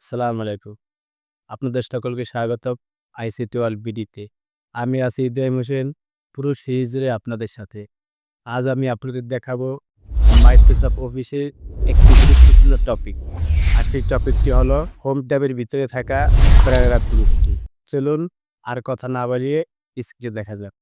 আসসালামু আলাইকুম। আপনাদের সকলকে স্বাগতম আইসিটি ওয়ার্ল্ড বিডিতে। আমি আছি ইব্রাহিম হোসেন, পুরো সিরিজে আপনাদের সাথে। আজ আমি আপনাদের দেখাবো মাইক্রোসফট অফিসের একটি গুরুত্বপূর্ণ টপিক। আর সেই টপিকটি হলো হোম ট্যাবের ভিতরে থাকা প্যারাগ্রাফ চলুন আর কথা না বাড়িয়ে স্ক্রিনে দেখা যাক।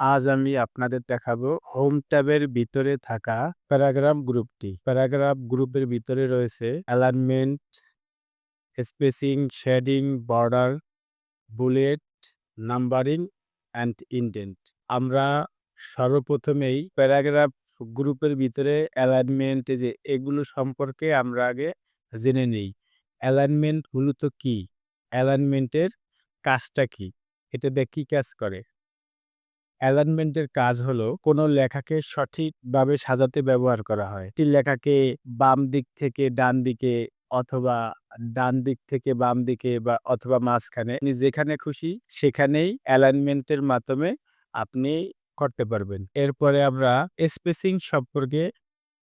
আজ আমি আপনাদের দেখাবো হোম ট্যাবের ভিতরে থাকা প্যারাগ্রাফ গ্রুপটি। প্যারাগ্রাফ গ্রুপের ভিতরে রয়েছে alignment, spacing, shading, border, bullet, numbering and indent. আমরা সর্বপ্রথমেই প্যারাগ্রাফ গ্রুপের ভিতরে অ্যালাইনমেন্ট যে এগুলো সম্পর্কে আমরা আগে জেনে নিই। অ্যালাইনমেন্ট তো কী? অ্যালাইনমেন্টের কাজটা কি? এটা দিয়ে কী কাজ করে। অ্যালাইনমেন্টের কাজ হলো কোনো লেখাকে সঠিকভাবে সাজাতে ব্যবহার করা হয়। একটি লেখাকে বাম দিক থেকে ডান দিকে অথবা ডান দিক থেকে বাম দিকে বা অথবা মাঝখানে আপনি যেখানে খুশি সেখানেই অ্যালাইনমেন্টের মাধ্যমে আপনি করতে পারবেন। এরপরে আমরা স্পেসিং সম্পর্কে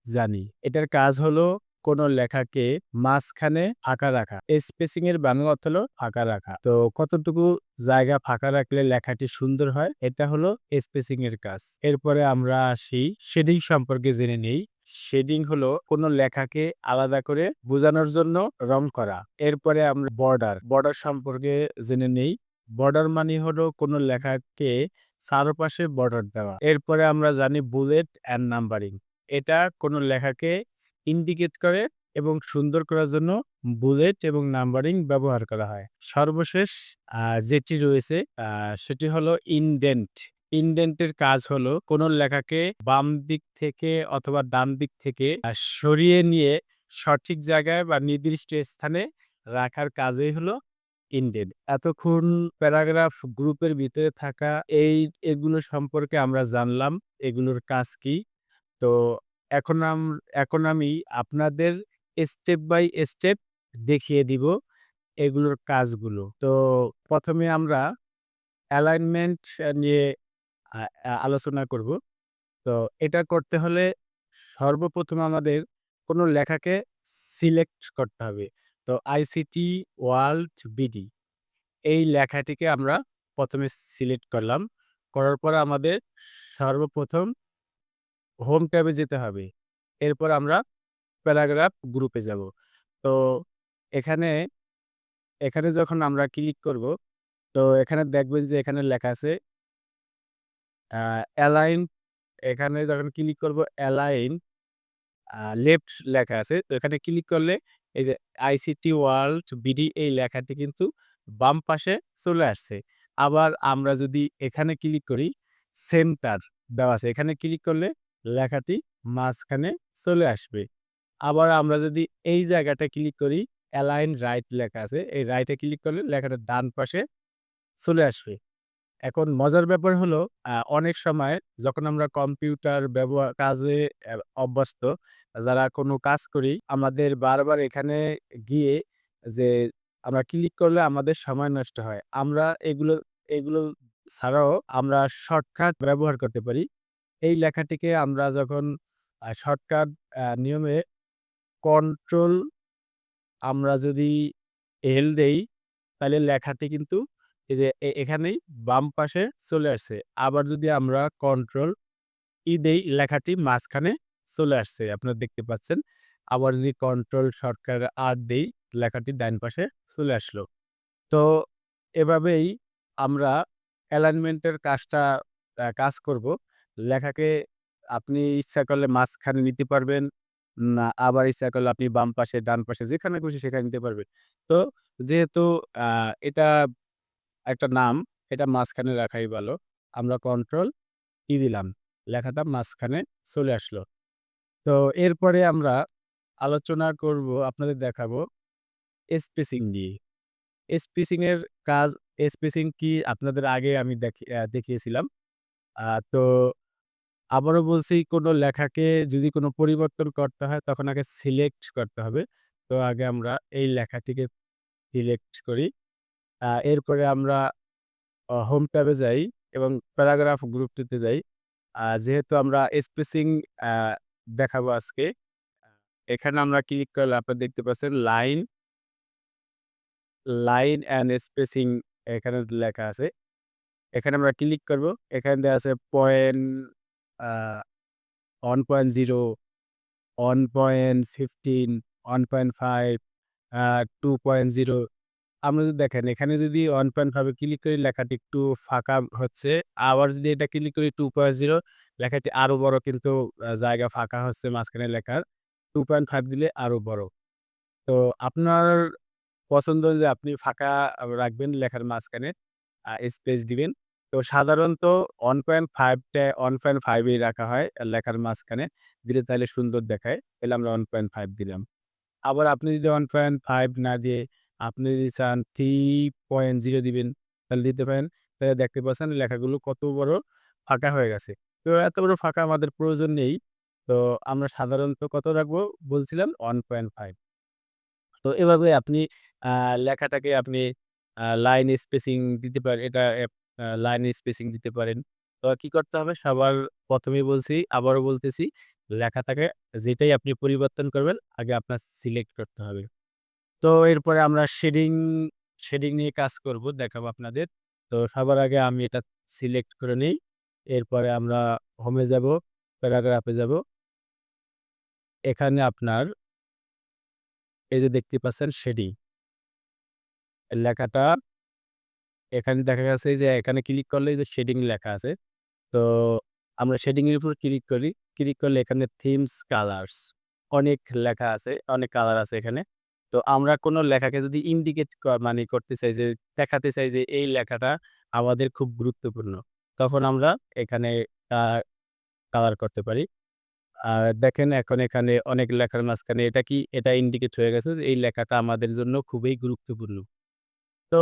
জানি। এটার কাজ হলো কোনো লেখাকে মাঝখানে ফাঁকা রাখা। স্পেসিং এর বাংলা অর্থ হলো ফাঁকা রাখা। তো কতটুকু জায়গা ফাঁকা রাখলে লেখাটি সুন্দর হয়? এটা হলো স্পেসিং এর কাজ। এরপরে আমরা আসি শেডিং সম্পর্কে জেনে নেই। শেডিং হলো কোনো লেখাকে আলাদা করে বোঝানোর জন্য রং করা। এরপরে আমরা বর্ডার বর্ডার সম্পর্কে জেনে নেই। বর্ডার মানে হলো কোনো লেখাকে চারপাশে বর্ডার দেওয়া। এরপরে আমরা জানি বুলেট অ্যান্ড নাম্বারিং এটা কোনো লেখাকে ইন্ডিকেট করে এবং সুন্দর করার জন্য বুলেট এবং নাম্বারিং ব্যবহার করা হয়। সর্বশেষ যেটি রয়েছে সেটি হলো ইনডেন্ট। ইনডেন্টের কাজ হলো কোন লেখাকে বাম দিক থেকে অথবা ডান দিক থেকে সরিয়ে নিয়ে সঠিক জায়গায় বা নির্দিষ্ট স্থানে রাখার কাজই হলো ইনডেন্ট। এতক্ষণ প্যারাগ্রাফ গ্রুপের ভিতরে থাকা এই, এগুলো সম্পর্কে আমরা জানলাম, এগুলোর কাজ কি। তো এখন আম, এখন আমি আপনাদের স্টেপ বাই স্টেপ দেখিয়ে দিব এগুলোর কাজগুলো। তো প্রথমে আমরা অ্যালাইনমেন্ট নিয়ে আলোচনা করব। তো এটা করতে হলে সর্বপ্রথম আমাদের কোনো লেখাকে সিলেক্ট করতে হবে। তো আইসিটি ওয়ার্ল্ড বিডি এই লেখাটিকে আমরা প্রথমে সিলেক্ট করলাম। করার পর আমাদের সর্বপ্রথম হোম ট্যাবে যেতে হবে। এরপর আমরা প্যারাগ্রাফ গ্রুপে যাব। তো এখানে এখানে যখন আমরা ক্লিক করব, তো এখানে দেখবেন যে এখানে লেখা আছে অ্যালাইন এখানে যখন ক্লিক করব অ্যালাইন লেফট লেখা আছে। তো এখানে ক্লিক করলে এই যে আইসিটি ওয়ার্ল্ড বিডি এই লেখাটি কিন্তু বাম পাশে চলে আসছে। আবার আমরা যদি এখানে ক্লিক করি সেন্টার দেওয়া আছে। এখানে ক্লিক করলে লেখাটি মাঝখানে চলে আসবে। আবার আমরা যদি এই জায়গাটা ক্লিক করি অ্যালাইন রাইট লেখা আছে, এই রাইটে ক্লিক করলে লেখাটা ডান পাশে চলে আসবে। এখন মজার ব্যাপার হলো অনেক সময় যখন আমরা কম্পিউটার ব্যবহার, কাজে অভ্যস্ত, যারা কোনো কাজ করি, আমাদের বারবার এখানে গিয়ে যে আমরা ক্লিক করলে আমাদের সময় নষ্ট হয়। আমরা এগুলো এগুলো ছাড়াও আমরা শর্টকাট ব্যবহার করতে পারি। এই লেখাটিকে আমরা যখন শর্টকাট নিয়মে কন্ট্রোল আমরা যদি এল দেই, তাহলে লেখাটি কিন্তু এই যে এখানেই বাম পাশে চলে আসছে। আবার যদি আমরা কন্ট্রোল ই দেই, লেখাটি মাঝখানে চলে আসছে, আপনারা দেখতে পাচ্ছেন। আবার যদি কন্ট্রোল শর্টকাট আর দেই, লেখাটি ডান পাশে চলে আসলো। তো এভাবেই আমরা অ্যালাইনমেন্টের কাজটা কাজ করব। লেখাকে আপনি ইচ্ছা করলে মাঝখানে নিতে পারবেন। না, আবার ইচ্ছা করলে আপনি বাম পাশে, ডান পাশে যেখানে খুশি সেখানে নিতে পারবেন। তো যেহেতু এটা একটা নাম, এটা মাঝখানে রাখাই ভালো। আমরা কন্ট্রোল ই দিলাম? লেখাটা মাঝখানে চলে আসলো। তো এরপরে আমরা আলোচনা করব, আপনাদের দেখাবো স্পেসিং দিয়ে স্পেসিং এর কাজ স্পেসিং কি আপনাদের আগে আমি দেখি- দেখিয়েছিলাম। তো আবারও বলছি, কোনো লেখাকে যদি কোনো পরিবর্তন করতে হয়, তখন আগে সিলেক্ট করতে হবে তো আগে আমরা এই লেখাটিকে সিলেক্ট করি এরপরে আমরা হোম ট্যাবে যাই এবং প্যারাগ্রাফ গ্রুপটিতে যাই যেহেতু আমরা স্পেসিং দেখাবো আজকে। এখানে আমরা ক্লিক করলে আপনারা দেখতে পাচ্ছেন লাইন লাইন অ্যান্ড স্পেসিং এখানে লেখা আছে। এখানে আমরা ক্লিক করব। এখানে দেয়া আছে পয়েন্ট আ 1.0, 1.15, 1.5, আ 2.0 আমরা যদি দেখেন এখানে যদি 1.5 এ ক্লিক করি লেখাটি একটু ফাঁকা হচ্ছে। আবার যদি এটা ক্লিক করি 2.0 লেখাটি আরও বড় কিন্তু জায়গা ফাঁকা হচ্ছে মাঝখানে লেখার। 2.5 দিলে আরও বড়। তো আপনার পছন্দ যে আপনি ফাঁকা রাখবেন লেখার মাঝখানে। স্পেস দিবেন। তো সাধারণত 1.5 টা 1.5 এই রাখা হয় লেখার মাঝখানে। দিলে তাহলে সুন্দর দেখায়। তাহলে আমরা 1.5 দিলাম। আবার আপনি যদি 1.5 না দিয়ে আপনি যদি চান 3.0 দিবেন, তাহলে দিতে পারেন। তাহলে দেখতে পাচ্ছেন লেখাগুলো কত বড় ফাঁকা হয়ে গেছে। তো এত বড় ফাঁকা আমাদের প্রয়োজন নেই। তো আমরা সাধারণত কত রাখব বলছিলাম 1.5 তো এভাবে আপনি লেখাটাকে আপনি লাইন স্পেসিং দিতে পারেন। এটা লাইন স্পেসিং দিতে পারেন। তো কি করতে হবে সবার ১ম এই বলছি, আবারও বলতেছি লেখাটাকে যেটাই আপনি পরিবর্তন করবেন আগে আপনার সিলেক্ট করতে হবে। তো এরপরে আমরা শেডিং, শেডিং নিয়ে কাজ করব দেখাবো আপনাদের। তো সবার আগে আমি এটা সিলেক্ট করে নিই এরপরে আমরা হোমে যাব, প্যারাগ্রাফে যাব। এখানে আপনার এই যে দেখতে পাচ্ছেন শেডিং। লেখাটা এখানে দেখা গেছে যে এখানে ক্লিক করলে যে শেডিং লেখা আছে। তো আমরা শেডিং এর উপর ক্লিক করি। ক্লিক করলে এখানে থিমস, কালার্স অনেক লেখা আছে, অনেক কালার আছে এখানে। তো আমরা কোনো লেখাকে যদি ইন্ডিকেট মানে করতে চাই যে দেখাতে চাই যে এই লেখাটা আমাদের খুব গুরুত্বপূর্ণ। তখন আমরা এখানে কালার করতে পারি। আর দেখেন এখন এখানে অনেক লেখার মাঝখানে এটা কি এটা ইন্ডিকেট হয়ে গেছে এই লেখাটা আমাদের জন্য খুবই গুরুত্বপূর্ণ। তো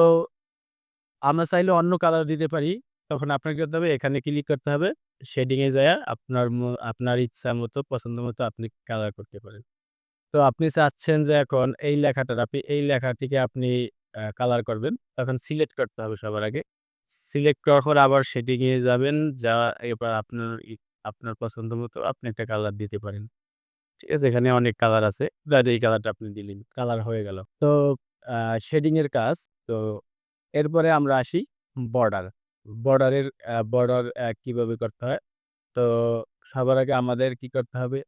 আমরা চাইলে অন্য কালার দিতে পারি। তখন আপনার কি করতে হবে, এখানে ক্লিক করতে হবে। শেডিংয়ে যায় আপনার আপনার ইচ্ছা মতো, পছন্দ মতো আপনি কালার করতে পারেন। তো আপনি চাচ্ছেন যে এখন এই লেখাটার, আপনি এই লেখাটিকে আপনি কালার করবেন। তখন সিলেক্ট করতে হবে সবার আগে। সিলেক্ট করার পর আবার শেডিংয়ে যাবেন। যা এরপর আপনার আপনার পছন্দ মতো আপনি একটা কালার দিতে পারেন। ঠিক আছে? এখানে অনেক কালার আছে। এই কালারটা আপনি দিলেন। কালার হয়ে গেল। তো শেডিংয়ের কাজ। তো এরপরে আমরা আসি বর্ডার। বর্ডারের বর্ডার কীভাবে করতে হয়? তো সবার আগে আমাদের কি করতে হবে?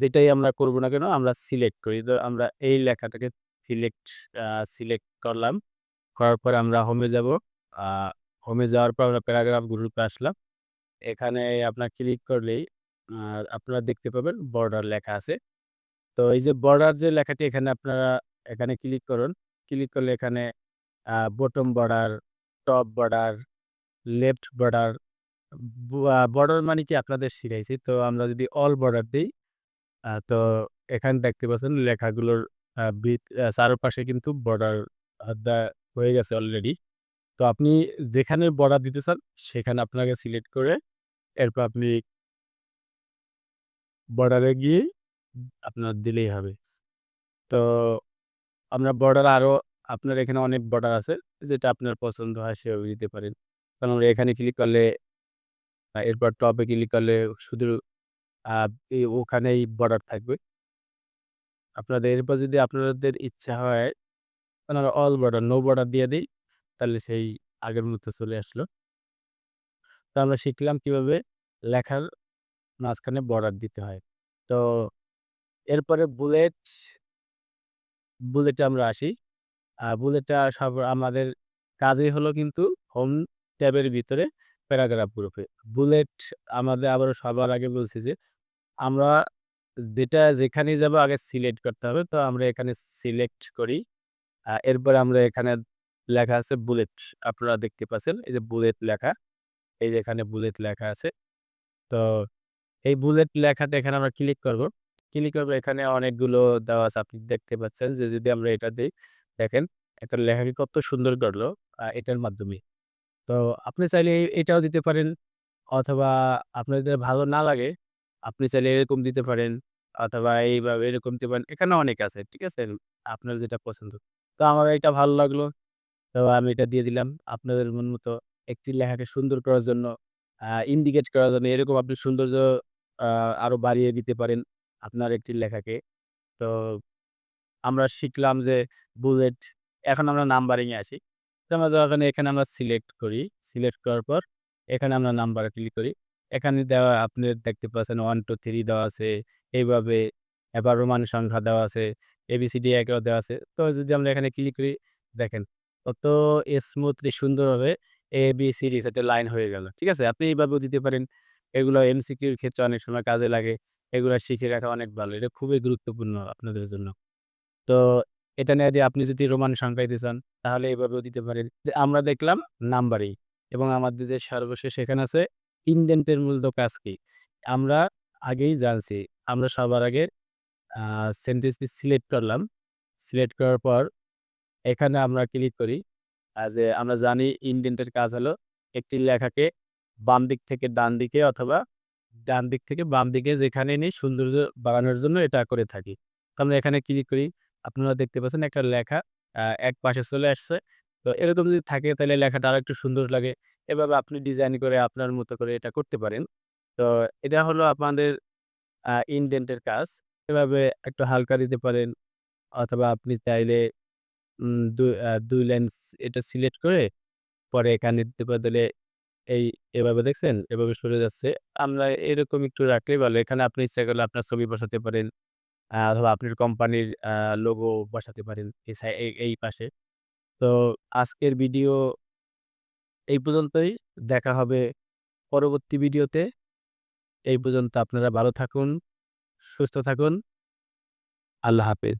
যেটাই আমরা করব না কেন, আমরা সিলেক্ট করি। তো আমরা এই লেখাটাকে সিলেক্ট সিলেক্ট করলাম। করার পরে আমরা হোমে যাব। হোমে যাওয়ার পর আমরা প্যারাগ্রাফ গ্রুপে আসলাম। এখানে আপনার ক্লিক করলেই আপনারা দেখতে পাবেন বর্ডার লেখা আছে। তো এই যে বর্ডার যে লেখাটি এখানে আপনারা, এখানে ক্লিক করুন। ক্লিক করলে এখানে bottom border, top border, left border, border মানে কি আপনাদের শিখাইছি। তো আমরা যদি অল বর্ডার দিই তো এখানে দেখতে পাচ্ছেন লেখাগুলোর চারপাশে কিন্তু বর্ডার হয়ে গেছে অলরেডি। তো আপনি যেখানে বর্ডার দিতে চান সেখানে আপনাকে সিলেক্ট করে এরপর আপনি বর্ডারে গিয়ে আপনার দিলেই হবে। তো আমরা বর্ডার আরও আপনার এখানে অনেক বর্ডার আছে। যেটা আপনার পছন্দ হয় সেভাবে দিতে পারেন। কারণ এখানে ক্লিক করলে এরপর টপে ক্লিক করলে শুধু ওখানেই বর্ডার থাকবে। আপনাদের এরপর যদি আপনাদের ইচ্ছা হয় আপনারা অল বর্ডার, নো বর্ডার দিয়ে দিই তাহলে সেই আগের মতো চলে আসলো। তো আমরা শিখলাম কীভাবে লেখার মাঝখানে বর্ডার দিতে হয়। তো এরপরে বুলেট বুলেটে আমরা আসি। বুলেটটা সব আমাদের কাজই হলো কিন্তু হোম ট্যাবের ভিতরে প্যারাগ্রাফ গ্রুপে। বুলেট আমাদের আবার সবার আগে বলছি যে, আমরা যেটা যেখানেই যাব আগে সিলেক্ট করতে হবে। তো আমরা এখানে সিলেক্ট করি। এরপর আমরা এখানে লেখা আছে বুলেট। আপনারা দেখতে পাচ্ছেন এই যে বুলেট লেখা। এই যে এখানে বুলেট লেখা আছে। তো এই বুলেট লেখাটা এখানে আমরা ক্লিক করব। ক্লিক করব এখানে অনেকগুলো দেওয়া আছে আপনি দেখতে পাচ্ছেন যে যদি আমরা এটা দেই, দেখেন একটা লেখাকে কত সুন্দর করল এটার মাধ্যমে। তো আপনি চাইলে এটাও দিতে পারেন অথবা আপনার যদি ভালো না লাগে আপনি চাইলে এরকম দিতে পারেন অথবা এইভাবে এরকম দিতে পারেন। এখানে অনেক আছে। ঠিক আছে? আপনার যেটা পছন্দ। তো আমার এটা ভালো লাগল। তো আমি এটা দিয়ে দিলাম। আপনাদের মন মতো একটি লেখাকে সুন্দর করার জন্য ইন্ডিকেট করার জন্য এরকম আপনি সৌন্দর্য আ আরও বাড়িয়ে দিতে পারেন আপনার একটি লেখাকে। তো আমরা শিখলাম যে বুলেট, এখন আমরা নাম্বারিং এ আসি। তো আমরা ধরেন এখানে আমরা সিলেক্ট করি। সিলেক্ট করার পর এখানে আমরা নাম্বারে ক্লিক করি। এখানে দেওয়া আপনি দেখতে পাচ্ছেন 1, 2, 3 দেওয়া আছে। এইভাবে এবার রোমান সংখ্যা দেওয়া আছে। এবিসিডি এগুলো দেওয়া আছে। তো যদি আমরা এখানে ক্লিক করি দেখেন কত স্মুথলি সুন্দরভাবে এ বি এবিসিডি একটা লাইন হয়ে গেল। ঠিক আছে? আপনি এইভাবেও দিতে পারেন। এগুলো এমসিকিউর ক্ষেত্রে অনেক সময় কাজে লাগে। এগুলো শিখে রাখা অনেক ভালো। এটা খুবই গুরুত্বপূর্ণ আপনাদের জন্য। তো এটা নিয়ে আপনি যদি রোমান সংখ্যা দিতে চান, তাহলে এভাবেও দিতে পারেন। আমরা দেখলাম নাম্বারিং এবং আমাদের যে সর্বশেষ এখানে আছে ইনডেন্টের মূলত কাজ কি? আমরা আগেই জানছি। আমরা সবার আগে সেন্টেন্সটি সিলেক্ট করলাম। সিলেক্ট করার পর এখানে আমরা ক্লিক করি। যে আমরা জানি ইনডেন্টের কাজ হলো একটি লেখাকে বাম দিক থেকে ডান দিকে অথবা ডান দিক থেকে বাম দিকে যেখানে নিই সৌন্দর্য বাড়ানোর জন্য এটা করে থাকি। তো আমরা এখানে ক্লিক করি। আপনারা দেখতে পাচ্ছেন একটা লেখা এক পাশে চলে আসছে। তো এরকম যদি থাকে তাহলে লেখাটা আরেকটু সুন্দর লাগে। এভাবে আপনি ডিজাইন করে আপনার মতো করে এটা করতে পারেন। তো এটা হলো আপনাদের ইনডেন্টের কাজ। এভাবে একটু হালকা দিতে পারেন অথবা আপনি চাইলে দুই দু, আ ২ লাইন এটা সিলেক্ট করে পরে এখানে দিতে বদলে এই এভাবে দেখছেন? এভাবে সরে যাচ্ছে। আমরা এরকম একটু রাখলেই ভালো। এখানে আপনি ইচ্ছা করলে আপনার ছবি বসাতে পারেন। অথবা আপনার কোম্পানির লোগো বসাতে পারেন এই এই এই পাশে। তো আজকের ভিডিও এই পর্যন্তই। দেখা হবে পরবর্তী ভিডিওতে। এই পর্যন্ত আপনারা ভালো থাকুন, সুস্থ থাকুন। আল্লাহ হাফেজ।